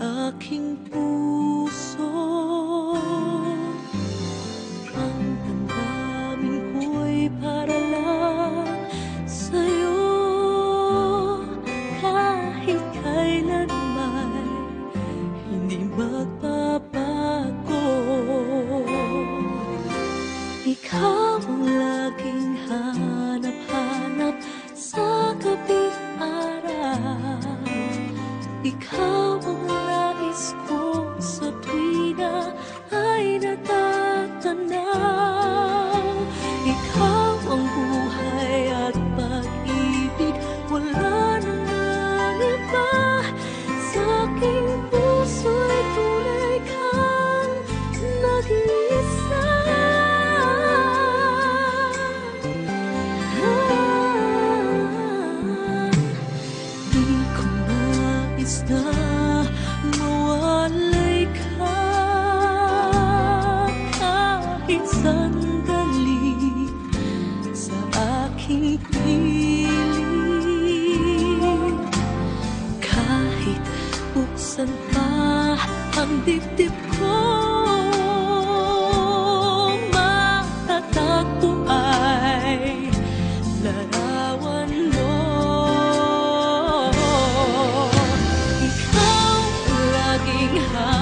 aking puso. Ang damdamin ko'y para lang sa'yo. Kahit kailan may hindi magbabago. Ikaw ang laging hanap-hanap sa gabi-araw Ikaw ang nais na mawalay ka sa aking piling. Kahit buksan pa ang dibdib ko Ikaw laging hanap